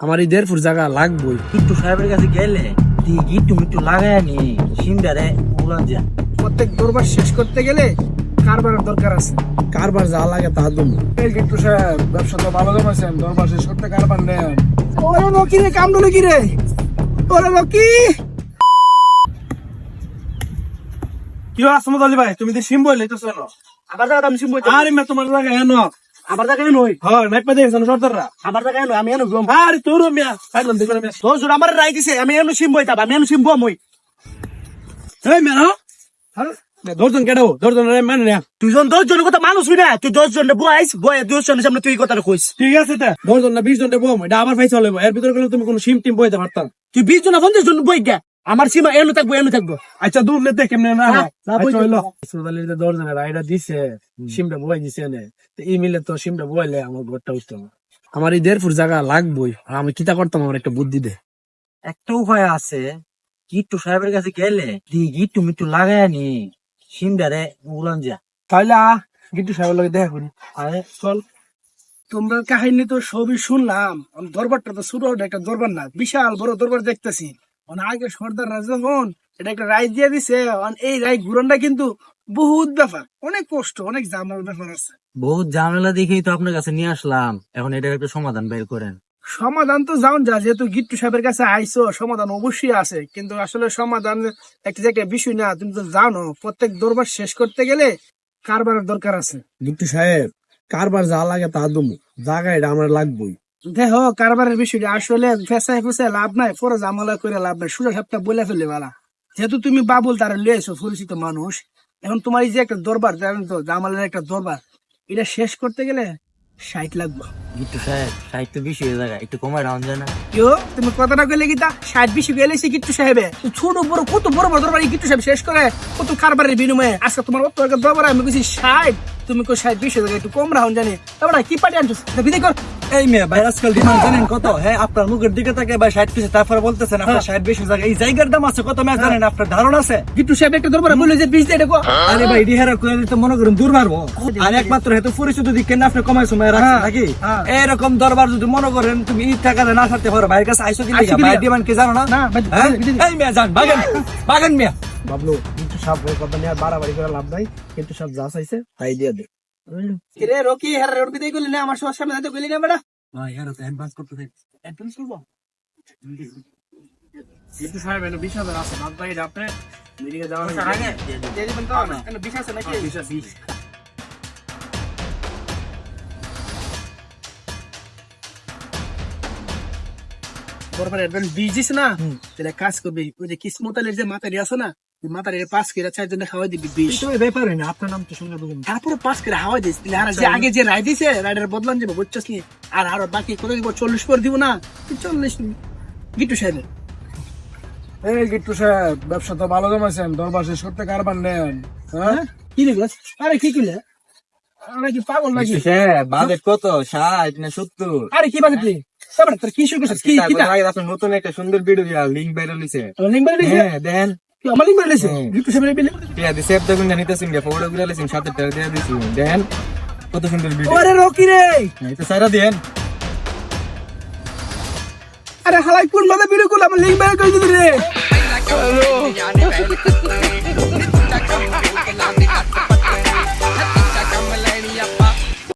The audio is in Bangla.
আমার এই দেড় ফুট জায়গা লাগবই। গিট্টু সাহেবের কাছে গেলে তুই গিট্টু মিট্টু লাগায় নি যা প্রত্যেক দরবার শেষ করতে গেলে কারবারের দরকার আছে। কারবার যা লাগে তা দম এই সাহেব ব্যবসা তো ভালো দরবার শেষ করতে কারবার নেন ওরে লকি রে কি রে ওরে লকি কি আসমত আলী ভাই? তুমি তো সিম বইলে তো শোনো। আবার আমি সিম্বই আরে মে তোমার জায়গা এন আবার জায়গা নই হ্যাঁ নাইপা দেখেছেন সর্দাররা আবার জায়গা নই আমি এনো গম। আরে তোর মিয়া পাইলাম দেখো মিয়া। তো জোর আমার রাই দিছে আমি এনো সিম্বই তাব আমি এনো সিম্বো মই। এই মিয়া হ্যাঁ মানে না? তুই কথা মানুষ না তুই দশ জন বয়স বয় দশ জনের সামনে তুই কথা কইস ঠিক আছে তা দর্জন না বিশ জন বম এটা আবার ফাইসা হলো এর ভিতরে গেলে তুমি কোনো সিম টিম বইতে পারতাম তুই বিশ জন পঞ্চাশ জন বই গা আমার সীমা এনো থাকব এনো থাকব। আচ্ছা দূর লেতে কেমনে না দর্জনের আইডা দিছে সিমটা বই দিছে নে তো এই মিলে তো সিমটা বইলে আমার ঘরটা উঠতো না আমার এই দেড় ফুট জায়গা লাগবই। আর আমি কিতা করতাম আমার একটা বুদ্ধি দে। একটা উপায় আছে গিট্টু সাহেবের কাছে গেলে তুই গিট্টু মিট্টু লাগায় নি সিমটারে উলান যা। তাহলে গিট্টু সাহেবের লগে দেখা করি। আরে চল। তোমরা কাহিনী তো সবই শুনলাম। আমি দরবারটা তো শুরু হলো একটা দরবার না। বিশাল বড় দরবার দেখতেছি। মানে আগে সর্দার রাজভবন এটা একটা রায় দিয়ে দিছে এই রায় ঘুরনটা কিন্তু বহুত ব্যাপার অনেক কষ্ট অনেক জামার ব্যাপার আছে। বহুত ঝামেলা দেখেই তো আপনার কাছে নিয়ে আসলাম। এখন এটার একটা সমাধান বের করেন। সমাধান তো যাও যা যেহেতু গিট্টু সাহেবের কাছে আইসো সমাধান অবশ্যই আছে কিন্তু আসলে সমাধান একটা যে একটা বিষয় না তুমি তো জানো প্রত্যেক দরবার শেষ করতে গেলে কারবারের দরকার আছে। গিট্টু সাহেব কারবার যা লাগে তা দমু জায়গা এটা আমার লাগবই। দেখো কারবারের বিষয়টা আসলে ফেসায় ফুসায় লাভ নাই পরে জামালা করে লাভ নাই। সুযোগ সাপটা বলে ফেলে বালা। যেহেতু তুমি বাবুল তারা লিয়ে এসো পরিচিত মানুষ এখন তোমার এই যে একটা দরবার জানেন তো জামালের একটা দরবার এটা শেষ করতে গেলে ষাট লাগবে। গিট্টু সাহেব সাহিত্য বেশি হয়ে একটু কমায় রাউন যায় না। কেউ তুমি কথাটা কইলে কি তা? ষাট বেশি গেলে সে সাহেবে। ছোট বড় কত বড় বড় দরবার সাহেব শেষ করে কত কারবারের বিনিময়ে? আজকে তোমার অত দরবার আমি কইছি ষাট। তুমি কই ষাট বেশি হয়ে একটু কম রাখুন জানি। তারপরে কি পাটি আনছো? বিদায় কর। এই মেয়ে ভাই আজকাল ডিমান্ড জানেন কত? হ্যাঁ আপনার মুখের দিকে তাকে ভাই ষাট পিসে তারপরে বলতেছেন আপনার ষাট বেশি জায়গা এই জায়গার দাম আছে কত মেয়ে জানেন? আপনার ধারণা আছে? কিট্টু সাহেব একটা দরবার বলে যে বিশ দিয়ে দেখো। আরে ভাই ডিহারা করে তো মনে করেন দূর মারবো। আর একমাত্র হেতু পরিচিত দিক কেন আপনি কমাই সময় রাখছেন নাকি? হ্যাঁ। এরকম দরবার যদি মনে করেন তুমি এই টাকাতে না থাকতে পারো। ভাইয়ের কাছে আইসো কি ভাই? ডিমান্ড কি জানো না? না, হ্যাঁ? এই মেয়ে যান বাগান। বাগান মেয়ে। বাবলু গিট্টু সাহেব কথা নিয়ে আর বাড়াবাড়ি করে লাভ নাই কিন্তু সব যা চাইছে তাই দিয়ে দে। রে রকি হ্যাঁ রোড বিদায় করলি না? আমার সবার সামনে না বেটা? ভাই এরা তো অ্যাডভান্স করতে দেন অ্যাডভান্স করব? গিট্টু সাহেব এনে বিশ হাজার আছে বাদ বাকি আপনি মিটিংয়ে যাওয়ার আগে দিয়ে দিবেন তো? না বিশ আছে নাকি? বরবার অ্যাডভান্স না? তাহলে কাজ করবি। ওই যে কিসমত আলীর যে মাতারি আছে না মাতারি পাঁচ করে চার জন্য খাওয়াই দিবি বিশ তো ব্যাপার হয় না আপনার নাম তো তারপরে করে দিস আর যে আগে যে রায় দিছে রাইডার বদলান যাবে বুঝছস নি? আর আরও বাকি কত দিব চল্লিশ পর দিব না চল্লিশ গিট্টু সাহেব এই গিট্টু সাহেব ব্যবসা তো ভালো জমাইছেন দরবার শেষ করতে কারবার নেন? হ্যাঁ? কি দেখলাস আরে কি কিলে আরে কি পাগল নাকি? বাজেট কত? ষাট না সত্তর? আরে কি বাজে তুই? তারপরে তোর কি শুরু করছিস কি কি নতুন একটা সুন্দর ভিডিও দিয়া লিঙ্ক বাইরে লিছে লিঙ্ক দিছে হ্যাঁ দেন। কি আমার লিঙ্ক দিছে গিট্টু সাহেব বিলে টিয়া দিছে এত গুণ নিতেছেন গে ফটো গুলা লিছেন সাথে টাকা দিয়ে দিছি দেন কত সুন্দর ভিডিও ওরে রকি রে! এটা সারা দেন। আরে হালাই কোন ভাবে ভিডিও করলাম লিঙ্ক বের করে দিবি রে।